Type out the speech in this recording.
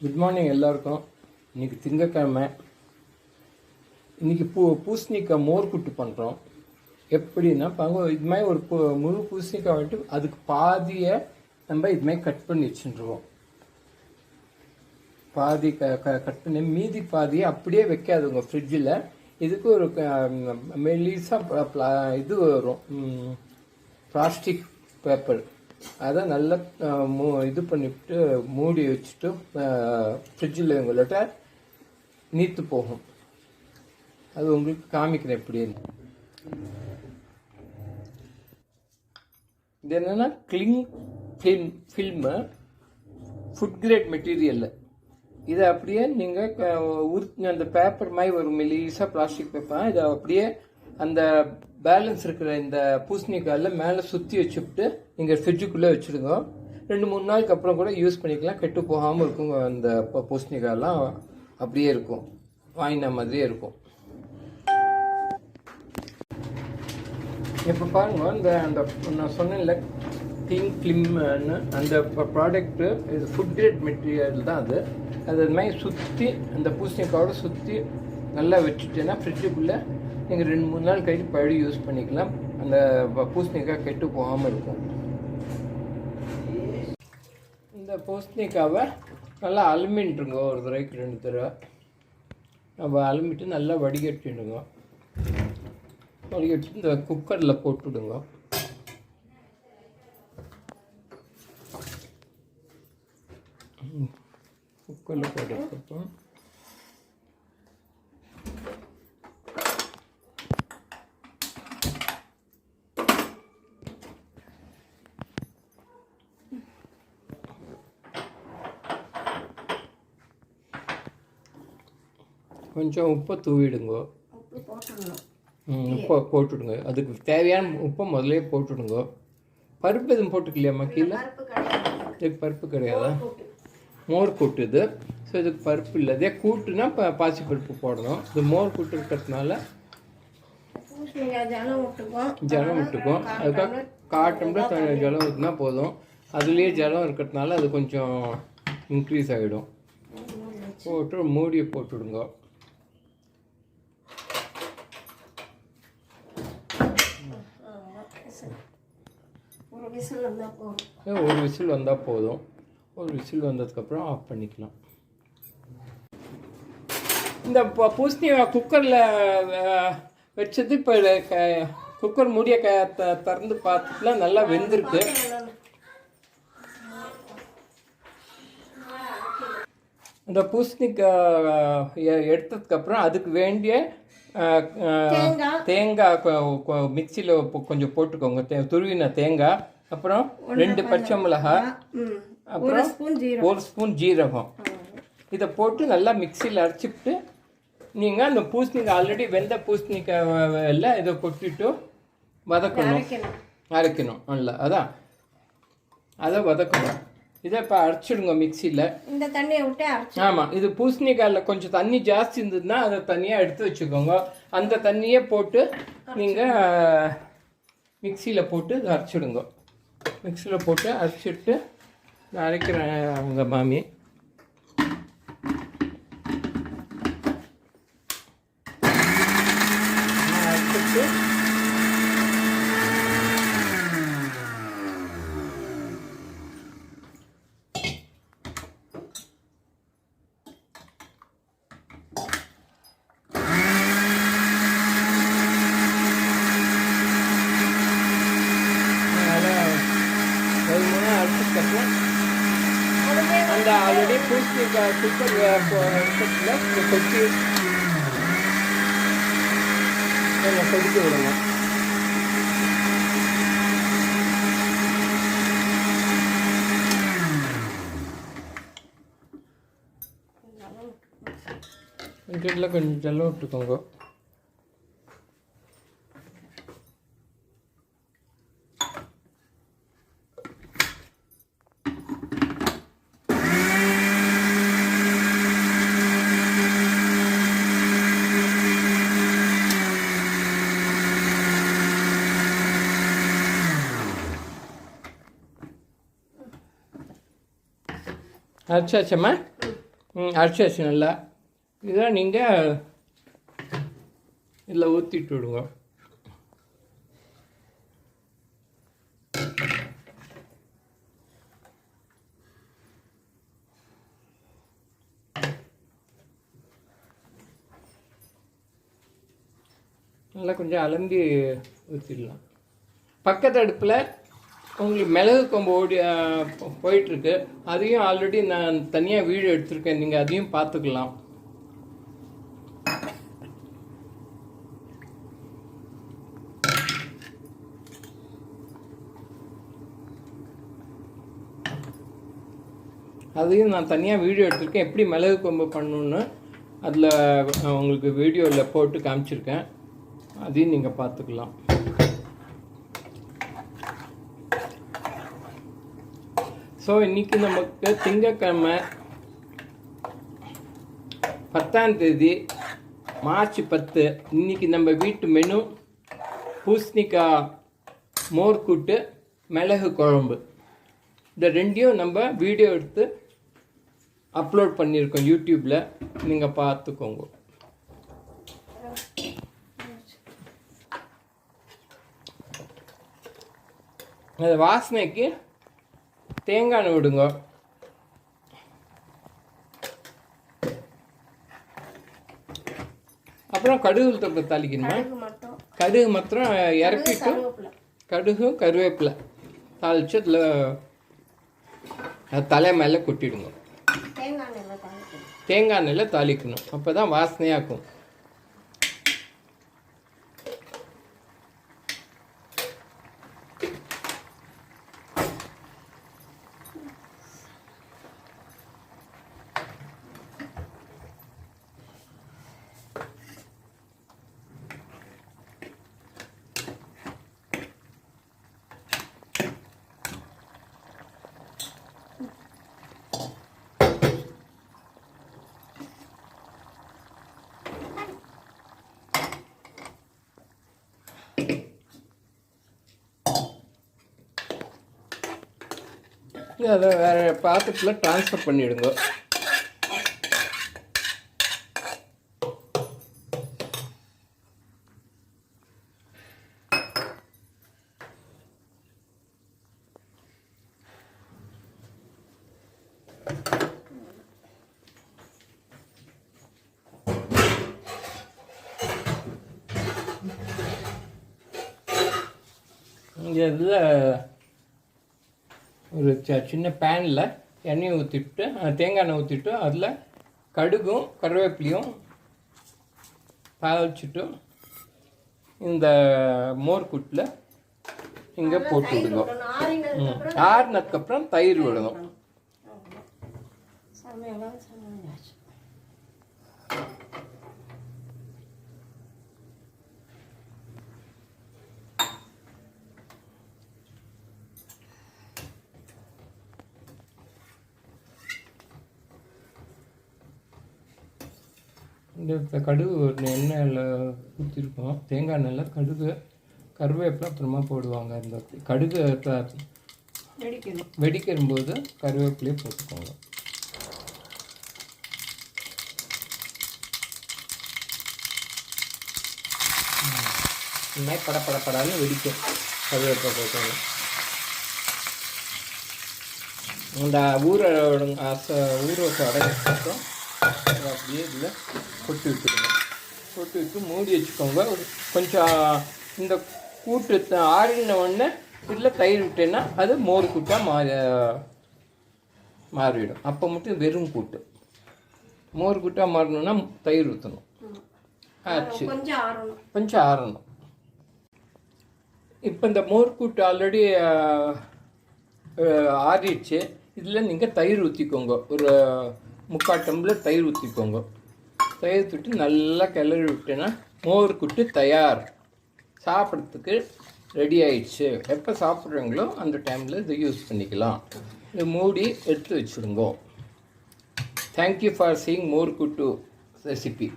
Good morning எல்லாருக்கும். இன்னைக்கு திங்கக்கிழமை இன்னைக்கு பூ பூசணிக்காய் மோர் குட்டு பண்ணுறோம் எப்படின்னா பங்கு இது மாதிரி ஒரு பூ- முழு பூசணிக்காய் வந்துட்டு அதுக்கு பாதியை நம்ம இது மாதிரி கட் பண்ணி வச்சுருவோம். பாதி க க- கட் பண்ணி மீதி பாதியை அப்படியே வைக்காதுங்க ஃப்ரிட்ஜில் இதுக்கு ஒரு மெலிசாக இது வரும் பிளாஸ்டிக் பேப்பர் அதை நல்லா மூ- இது பண்ணிவிட்டு மூடி வச்சுட்டு ஃப்ரிட்ஜில் உங்கள்கிட்ட நீத்து போகும். அது உங்களுக்கு காமிக்கிறேன் எப்படின்னு. இது என்னென்னா cling film film food grade மெட்டீரியலில் இதை அப்படியே நீங்கள் உரு அந்த பேப்பர் மாதிரி ஒரு மெலிசாக பிளாஸ்டிக் பேப்பர் இதை அப்படியே அந்த பேலன்ஸ் இருக்கிற இந்த பூசணிக்காயில் மேலே சுற்றி வச்சுட்டு நீங்கள் ஃப்ரிட்ஜுக்குள்ளே வச்சுடுங்க. ரெண்டு மூணு நாளுக்கு அப்புறம் கூட யூஸ் பண்ணிக்கலாம். கெட்டு போகாமல் இருக்கும். அந்த பூசணிக்காயெல்லாம் அப்படியே இருக்கும். வாங்கின மாதிரியே இருக்கும். இப்போ பாருங்க இந்த அந்த நான் சொன்னேன்ல கிளிங் கிளிம்னு அந்த ப்ராடக்ட்டு இது ஃபுட் கிரேட் மெட்டீரியல் தான் அது. அது அது மாதிரி சுற்றி அந்த பூசணிக்காயோட சுற்றி நல்லா வச்சுட்டேன்னா ஃப்ரிட்ஜுக்குள்ளே நீங்கள் ரெண்டு மூணு நாள் கழித்து பழி யூஸ் பண்ணிக்கலாம். அந்த ப- பூசணிக்காய் கெட்டு போகாமல் இருக்கும். இந்த பூசணிக்காவை நல்லா அலுமின்ட்டுருங்க ஒரு தடவைக்கு ரெண்டு தடவை. நம்ம அலுமிட்டு நல்லா வடிகட்டிடுங்க. வடிகட்டி இந்த குக்கரில் போட்டுடுங்க. குக்கரில் போட்டதுக்கப்புறம் கொஞ்சம் உப்பை தூவிடுங்க. உப்பு போட்டுடணும் ம், உப்பை போட்டுடுங்க. அதுக்கு தேவையான உப்பை முதல்ல போட்டுடுங்க. பருப்பு எதுவும் போட்டுக்கலையாம்மா கீழே? இதுக்கு பருப்பு கிடையாதா? மோர் கூட்டு. இது. ஸோ இதுக்கு பருப்பு இல்லை. இதே கூட்டுனா இப்போ பாசி பருப்பு போடணும். இது மோர் கூட்டு இருக்கிறதுனால ஜலம் விட்டுக்கும் அதுக்காக த- ஜலம் ஊற்றினா போதும். அதுலேயே ஜலம் இருக்கிறதுனால அது கொஞ்சம் இன்க்ரீஸ் ஆகிடும் போட்டு மூடியை போட்டுடுங்க ஒரு விசில் வந்தால் போதும். ஒரு விசில் வந்தால் போதும். ஒரு விசில் வந்ததுக்கப்புறம் ஆஃப் பண்ணிக்கலாம். இந்த ப- பூசணி குக்கரில் வச்சது இப்போ குக்கர் மூடிய க த- திறந்து பார்த்துட்டுலாம் நல்லா வெந்திருக்கு. இந்த பூசணிக்காய் எ- எடுத்ததுக்கப்புறம் அதுக்கு வேண்டிய தேங்காய். மிக்சியில் கொஞ்சம் போட்டுக்கோங்க. துருவின தேங்காய். அப்புறம் ரெண்டு பச்சை மிளகாய். அப்புறம் ஒரு ஸ்பூன் ஜீரகம். இதை போட்டு நல்லா மிக்சியில் அரைச்சிட்டு நீங்கள் அந்த பூசணிக்காய் ஆல்ரெடி வெந்த பூசணிக்காய் எல்லாம் இதை கொட்டிட்டு வதக்கணும். அரைக்கணும். நல்லா. அதான். அதை வதக்கணும். இதை இப்போ அரைச்சிடுங்க மிக்சியில் இந்த தண்ணியை விட்டு அரைச்சி ஆமாம் இது பூசணிக்காயில் கொஞ்சம் தண்ணி ஜாஸ்தி இருந்ததுன்னா அதை தனியாக எடுத்து வச்சுக்கோங்க. அந்த தண்ணியே போட்டு நீங்கள் மிக்சியில் போட்டு அரைச்சிடுங்க. மிக்சியில் போட்டு அரைச்சிட்டு நான் அரைக்கிறேன் அவங்க மாமி நான் அரைச்சிட்டு அதனால் ஒரு மூணு அரைச்சதுக்கப்புறம் அந்த ஆல்ரெடி பூசணிக்காய் குக்கர் இடத்துல கொட்டி கொஞ்சம் கொதிக்க விடணும் கிட்ட கொஞ்சம் ஜல்லம் விட்டுக்கோங்க அரைச்சாச்சம்மா ம் அரைச்சாச்சு நல்லா. இதெல்லாம் நீங்கள் இதில் ஊற்றிட்டு விடுங்க. நல்லா கொஞ்சம் அலம்பி ஊற்றிடலாம் பக்கத்து அடுப்பில் உங்களுக்கு மிளகு கொம்பு ஓடி போயிட்டுருக்கு. அதையும் ஆல்ரெடி நான் தனியாக வீடியோ எடுத்திருக்கேன். நீங்கள் அதையும் பார்த்துக்கலாம். அதையும் நான் தனியாக வீடியோ எடுத்திருக்கேன். எப்படி மிளகு கொம்பு பண்ணணுன்னு அதில் உங்களுக்கு வீடியோவில் போட்டு காமிச்சிருக்கேன். அதையும் நீங்கள் பார்த்துக்கலாம். ஸோ இன்னைக்கு நமக்கு திங்கக்கிழமை பத்தாம் தேதி மார்ச் பத்து. இன்னைக்கு நம்ம வீட்டு மெனு பூசணிக்காய் மோர்கூட்டு மிளகு குழம்பு. இந்த ரெண்டையும் நம்ம வீடியோ எடுத்து அப்லோட் பண்ணியிருக்கோம் யூடியூப்பில் நீங்கள் பார்த்துக்கோங்க. அது வாசனைக்கு தேங்காய் விடுங்க. அப்புறம் கடுகு தொப்பை தாளிக்கணுமா? கடுகு மாத்திரம் இறக்கிட்டு கடுகும் கருவேப்பிலை தாளிச்சு அதில் தலை மேலே கொட்டிடுங்க. தேங்காய் எண்ணெயில் தாளிக்கணும். தேங்காய் எண்ணெயில் தாளிக்கணும். அப்போ தான் வாசனையாக இருக்கும். அதை வேறு பாத்திரத்தில் ட்ரான்ஸ்ஃபர் பண்ணிவிடுங்க இங்கே இதில் ஒரு ச- சின்ன பேனில் எண்ணெயை ஊற்றிட்டு தேங்காய் எண்ணெய் ஊற்றிட்டு அதில் கடுகும் கருவேப்பிலையும் தாளிச்சிட்டு இந்த மோர்க்குட்டில் இங்கே போட்டு அப்புறம் ஆறுனதுக்கப்புறம் தயிர் விடணும். இந்த கடுகு ஒரு எண்ணெயில் ஊற்றிருக்கோம் தேங்காய் எண்ணெயில் கடுகு கருவேப்பிலை அப்புறமா போடுவாங்க. இந்த கடுகு வெடிக்கணும். வெடிக்கும்போது கருவேப்பிலையை போட்டுக்கோங்க. மாதிரி பட பட படன்னு வெடிக்கும். கருவேப்பிலை போட்டோங்க இந்த ஊற ஊற அதை அப்படியே இதில் கொட்டி விட்டுருங்க கொட்டி விட்டு மூடி வச்சுக்கோங்க. ஒரு கொஞ்சம் இந்த கூட்டு ஆறின உடனே இதில் தயிர் விட்டேன்னா அது மோர் கூட்டாக மாறி மாறிடும் அப்போ மட்டும் வெறும் கூட்டு. மோர் கூட்டாக மாறணும்னா தயிர் ஊற்றணும் ஆச்சு. கொஞ்சம் ஆறணும். இப்போ இந்த மோர் கூட்டு ஆல்ரெடி ஆறிடுச்சு. இதில் நீங்கள் தயிர் ஊற்றிக்கோங்க ஒரு முக்கால் டம்ளர் தயிர் ஊற்றிக்கோங்க தயிர் ஊற்றிட்டு நல்லா கிளறி விட்டேன்னா மோர் கூட்டு தயார். சாப்பிட்றதுக்கு ரெடி ஆயிடுச்சு. எப்போ சாப்பிட்றீங்களோ அந்த டைமில் இதை யூஸ் பண்ணிக்கலாம். இதை மூடி எடுத்து வச்சுருங்கோ thank you for seeing more கூட்டு ரெசிபி